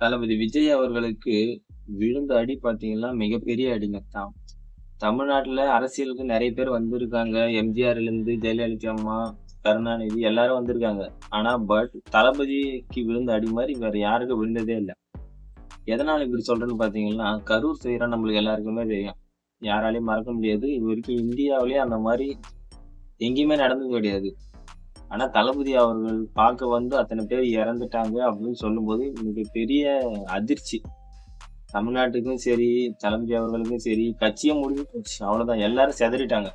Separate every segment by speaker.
Speaker 1: தளபதி விஜய் அவர்களுக்கு விழுந்த அடி பார்த்தீங்கன்னா மிகப்பெரிய அடிங்க. தான் தமிழ்நாட்டில் அரசியலுக்கு நிறைய பேர் வந்திருக்காங்க. எம்ஜிஆர்லேருந்து ஜெயலலிதா அம்மா கருணாநிதி எல்லாரும் வந்திருக்காங்க. ஆனால் பட் தளபதிக்கு விழுந்த அடி மாதிரி வேற யாருக்கும் விழுந்ததே இல்லை. எதனால் இப்படி சொல்கிறேன்னு பார்த்தீங்கன்னா கரூர் செய்யற நம்மளுக்கு எல்லாருக்குமே தெரியும். யாராலையும் மறக்க முடியாது. இது வரைக்கும் இந்தியாவிலேயே அந்த மாதிரி எங்கேயுமே நடந்தது கிடையாது. ஆனா தளபதி அவர்கள் பார்க்க வந்து அத்தனை பேர் இறந்துட்டாங்க அப்படின்னு சொல்லும்போது மிகப்பெரிய அதிர்ச்சி. தமிழ்நாட்டுக்கும் சரி தளபதி அவர்களுக்கும் சரி கட்சியே முடிஞ்சு போச்சு. அவ்வளவுதான். எல்லாரும் செதறிட்டாங்க.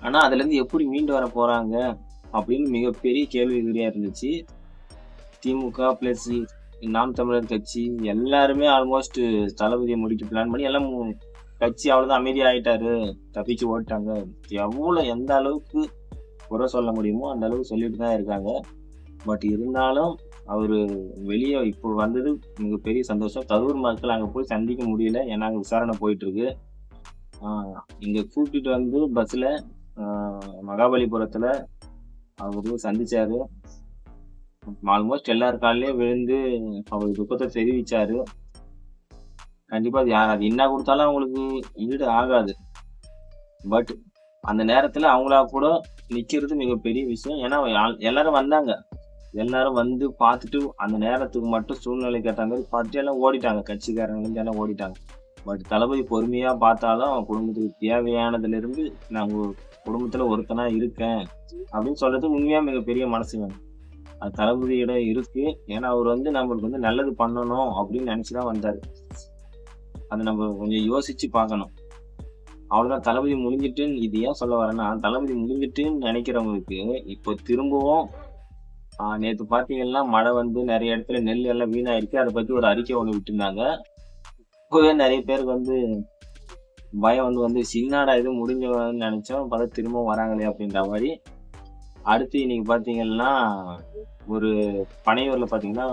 Speaker 1: ஆனா அதுல இருந்து எப்படி மீண்டு வர போறாங்க அப்படின்னு மிகப்பெரிய கேள்விக்குறியா இருந்துச்சு. திமுக பிளஸ் நாம் தமிழர் கட்சி எல்லாருமே ஆல்மோஸ்ட் தளபதியை முடிக்க பிளான் பண்ணி எல்லாம் கட்சி அவ்வளவுதான் அமைதி ஆயிட்டாரு தப்பிச்சு ஓட்டாங்க எவ்வளவு எந்த அளவுக்கு குறை சொல்ல முடியுமோ அந்த அளவுக்கு சொல்லிட்டு தான் இருக்காங்க. பட் இருந்தாலும் அவர் வெளியே இப்போ வந்தது மிகப்பெரிய சந்தோஷம். கரூர் மக்கள் அங்கே போய் சந்திக்க முடியல. ஏன்னா அங்கே விசாரணை போயிட்டுருக்கு. இங்கே கூட்டிகிட்டு வந்து பஸ்ஸில் மகாபலிபுரத்தில் அவர் சந்தித்தார் ஆல்மோஸ்ட் எல்லார் காலையும் விழுந்து அவர் துக்கத்தை தெரிவித்தார் கண்டிப்பாக அது யார் அது என்ன கொடுத்தாலும் அவங்களுக்கு ஈடு ஆகாது. பட் அந்த நேரத்தில் அவங்களா கூட நிக்கிறது மிகப்பெரிய விஷயம். ஏன்னா எல்லாரும் வந்தாங்க. எல்லாரும் வந்து பார்த்துட்டு அந்த நேரத்துக்கு மட்டும் சூழ்நிலைக்கு கேட்ட மாதிரி பார்த்துட்டு எல்லாம் ஓடிட்டாங்க. கட்சிக்காரங்க எல்லாம் ஓடிட்டாங்க. பட் தளபதி பொறுமையா பார்த்தாலும் அவன் குடும்பத்துக்கு தேவையானதுல இருந்து நான் குடும்பத்தில் குடும்பத்துல ஒருத்தனா இருக்கேன். அப்படின்னு சொல்றது உண்மையா மிகப்பெரிய மனசு வேணும். அது தளபதியிடம் இருக்கு. ஏன்னா அவர் வந்து நம்மளுக்கு வந்து நல்லது பண்ணணும் அப்படின்னு நினைச்சுதான் வந்தாரு. அதை நம்ம கொஞ்சம் யோசிச்சு பார்க்கணும். அவ்வளோதான் தளபதி முடிஞ்சிட்டுன்னு இது ஏன் சொல்ல வரேன்னா தளபதி முடிஞ்சிட்டுன்னு நினைக்கிறவங்களுக்கு இப்போ திரும்பவும் நேற்று பார்த்தீங்கன்னா மழை வந்து நிறைய இடத்துல நெல் எல்லாம் வீணாயிருக்கு. அதை பற்றி ஒரு அறிக்கை ஒன்று விட்டுருந்தாங்க. இப்போவே நிறைய பேருக்கு வந்து பயம் வந்து வந்து சின்னாடா இது முடிஞ்சவன்னு நினச்சோம். பார்த்தா திரும்ப வராங்களே அப்படின்ற மாதிரி. அடுத்து இன்னைக்கு பார்த்தீங்கன்னா ஒரு பனையூரில் பார்த்தீங்கன்னா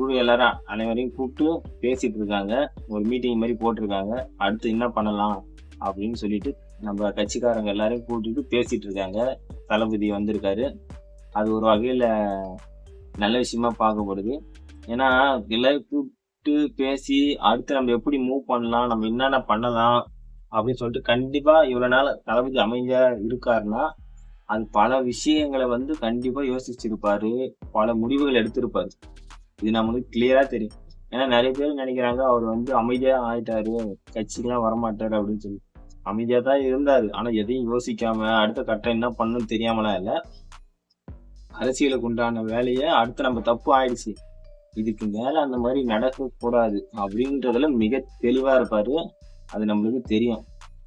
Speaker 1: குழு எல்லாரும் அனைவரையும் கூப்பிட்டு பேசிட்டு இருக்காங்க. ஒரு மீட்டிங் மாதிரி போட்டிருக்காங்க. அடுத்து என்ன பண்ணலாம் அப்படின்னு சொல்லிட்டு நம்ம கட்சிக்காரங்க எல்லாரையும் கூட்டிட்டு பேசிட்டு இருக்காங்க. தளபதி வந்திருக்காரு. அது ஒரு வகையில நல்ல விஷயமா பார்க்கப்படுது. ஏன்னா எல்லாரும் கூப்பிட்டு பேசி அடுத்து நம்ம எப்படி மூவ் பண்ணலாம் நம்ம என்னென்ன பண்ணலாம் அப்படின்னு சொல்லிட்டு கண்டிப்பா இவ்வளோ நாள் தளபதி அமைதியா இருக்காருன்னா அது பல விஷயங்களை வந்து கண்டிப்பா யோசிச்சிருப்பாரு. பல முடிவுகள் எடுத்திருப்பாரு. இது நம்மளுக்கு கிளியரா தெரியும். ஏன்னா நிறைய பேர் நினைக்கிறாங்க அவர் வந்து அமைதியா ஆயிட்டாரு கட்சிக்கெல்லாம் வரமாட்டாரு அப்படின்னு சொல்லி. அமைதியா தான் இருந்தாரு. ஆனா எதையும் யோசிக்காம அடுத்த கட்டம் என்ன பண்ணணும்னு தெரியாமலாம் இல்ல. அரசியலுக்கு உண்டான வேலையை அடுத்து நம்ம தப்பு ஆயிடுச்சு. இதுக்கு மேல அந்த மாதிரி நடக்க கூடாது அப்படின்றதுல மிக தெளிவா இருப்பாரு. அது நம்மளுக்கு தெரியும்.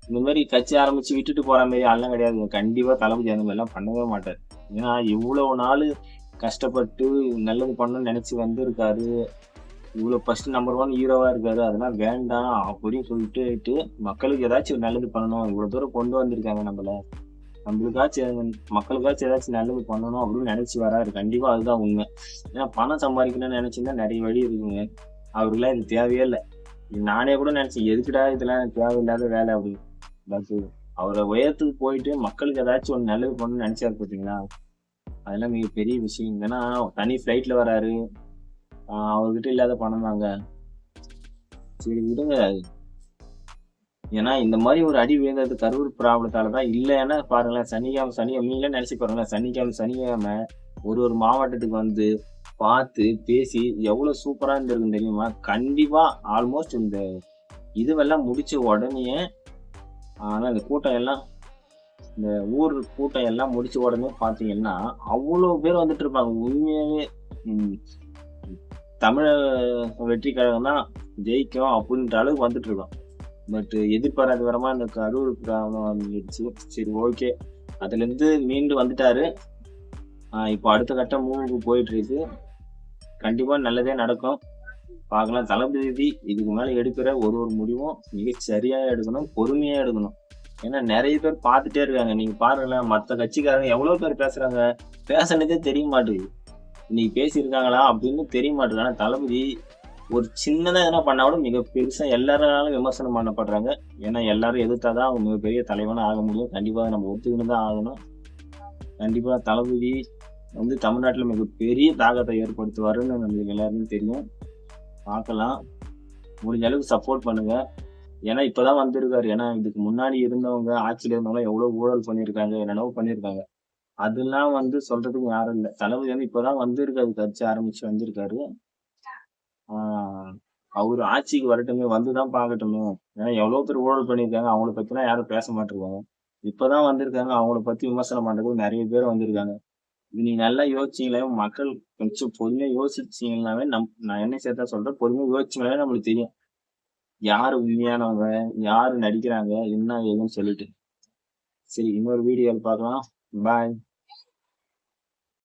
Speaker 1: இந்த மாதிரி கட்சி ஆரம்பிச்சு விட்டுட்டு போற மாதிரி ஆள்லாம் கிடையாது. கண்டிப்பா தளபதி அந்த மாதிரி எல்லாம் பண்ணவே மாட்டார். ஏன்னா இவ்வளவு நாள் கஷ்டப்பட்டு நல்லது பண்ணணும்னு நினச்சி வந்திருக்காரு. இவ்வளோ ஃபஸ்ட்டு நம்பர் ஒன் ஹீரோவாக இருக்காரு. அதெல்லாம் வேண்டாம் அப்படின்னு சொல்லிட்டு மக்களுக்கு ஏதாச்சும் ஒரு நல்லது பண்ணணும். இவ்வளோ தூரம் கொண்டு வந்திருக்காங்க நம்மள. நம்மளுக்காச்சும் மக்களுக்காச்சும் ஏதாச்சும் நல்லது பண்ணணும் அப்படின்னு நினச்சி வராரு. கண்டிப்பாக அதுதான் உண்மை. ஏன்னா பணம் சம்பாதிக்கணும்னு நினச்சிருந்தா நிறைய வழி இருக்குங்க. அவருக்குலாம் இது தேவையே இல்லை. நானே கூட நினச்சேன். எதுக்குடா இதெல்லாம் தேவையில்லாத வேலை அப்படின்னு பட் அவரை உயரத்துக்கு போயிட்டு மக்களுக்கு ஏதாச்சும் ஒன்று நல்லது பண்ணணும்னு நினச்சாரு பார்த்தீங்களா அதெல்லாம் மிக பெரிய விஷயம். ஏன்னா தனி ஃப்ளைட்டில் வராரு. அவர்கிட்ட இல்லாத பணம் தாங்க. சரி விடுங்க. ஏன்னா இந்த மாதிரி ஒரு அடி விழுந்தது கரூர் ப்ராப்ளத்தால தான் இல்லைன்னா பாருங்களேன் சனிக்கிழமை சனிக்கிழமை நீங்களே நினச்சி பாருங்களேன் சனிக்கிழமை சனிக்கிழமை ஒரு ஒரு மாவட்டத்துக்கு வந்து பார்த்து பேசி எவ்வளோ சூப்பராக இருந்திருக்கும் தெரியுமா? கண்டிப்பாக ஆல்மோஸ்ட் இந்த இதுவெல்லாம் முடிச்ச உடனே ஆனால் இந்த கூட்டம் எல்லாம் இந்த ஊர் கூட்டம் எல்லாம் முடிச்ச உடனே பார்த்தீங்கன்னா அவ்வளோ பேர் வந்துட்டு இருப்பாங்க. உண்மையாகவே தமிழ வெற்றி கழகம் தான் ஜெயிக்கும் அப்படின்ற அளவுக்கு வந்துட்டு இருக்கோம். பட் எதிர்பாராத வரமா இந்த கரூர் கிராமம் வந்துடுச்சு சரி ஓகே அதுலேருந்து மீண்டு வந்துட்டாரு. இப்போ அடுத்த கட்டம் மூவுக்கு போயிட்டு இருக்கு கண்டிப்பா நல்லதே நடக்கும். பார்க்கலாம். தளபதி இதுக்கு மேல எடுக்கிற ஒரு ஒரு முடிவும் மிக சரியா எடுக்கணும் பொறுமையா எடுக்கணும். ஏன்னா நிறைய பேர் பார்த்துட்டே இருக்காங்க. நீங்க பாருங்களேன் மற்ற கட்சிக்காரங்க எவ்வளவு பேர் பேசுறாங்க? பேசுனதே தெரிய மாட்டேங்குது. இன்னைக்கு பேசியிருக்காங்களா அப்படின்னு தெரிய மாட்டேங்குது. ஆனா தளபதி ஒரு சின்னதாக எதனா பண்ணா கூட மிக பெருசாக எல்லாராலும் விமர்சனம் பண்ணப்படுறாங்க. ஏன்னா எல்லாரும் எதிர்த்தாதான் அவங்க மிகப்பெரிய தலைவனாக ஆக முடியும். கண்டிப்பாக நம்ம ஒத்துக்கிட்டு தான் ஆகணும். கண்டிப்பாக தளபதி வந்து தமிழ்நாட்டில் மிகப்பெரிய தாக்கத்தை ஏற்படுத்துவாருன்னு நம்மளுக்கு எல்லாருக்கும் தெரியும். பார்க்கலாம். முடிஞ்ச அளவுக்கு சப்போர்ட் பண்ணுங்கள் ஏன்னா இப்பதான் வந்திருக்காரு. ஏன்னா இதுக்கு முன்னாடி இருந்தவங்க, ஆட்சியில இருந்தவங்க எவ்வளவு ஊழல் பண்ணியிருக்காங்க, என்னென்னவோ பண்ணியிருக்காங்க. அதெல்லாம் வந்து சொல்றதுக்கு யாரும் இல்ல. தளபதி வந்து இப்பதான் வந்திருக்காரு. கட்சி ஆரம்பிச்சு வந்திருக்காரு. ஆஹ் அவரு ஆட்சிக்கு வரட்டுமே, வந்துதான் பார்க்கட்டுமே. ஏன்னா எவ்வளவு பேர் ஊழல் பண்ணியிருக்காங்க. அவங்கள பத்திலாம் யாரும் பேச மாட்டிருக்காங்க இப்பதான் வந்திருக்காங்க. அவங்கள பத்தி விமர்சனம் பண்றதுக்கு நிறைய பேர் வந்திருக்காங்க. இது நீங்க நல்லா யோசிச்சீங்களே, மக்கள் கொஞ்சம் பொறுமையா யோசிச்சீங்கன்னாவே நம் நான் என்ன சேர்த்தா சொல்றேன். பொறுமையா யோசிச்சீங்களே நம்மளுக்கு தெரியும். யாரு உண்மையானவங்க, யாரு நடிக்கிறாங்க, என்ன ஏதுன்னு சொல்லிட்டு. சரி இன்னொரு வீடியோவில் பார்க்கலாம். பாய்.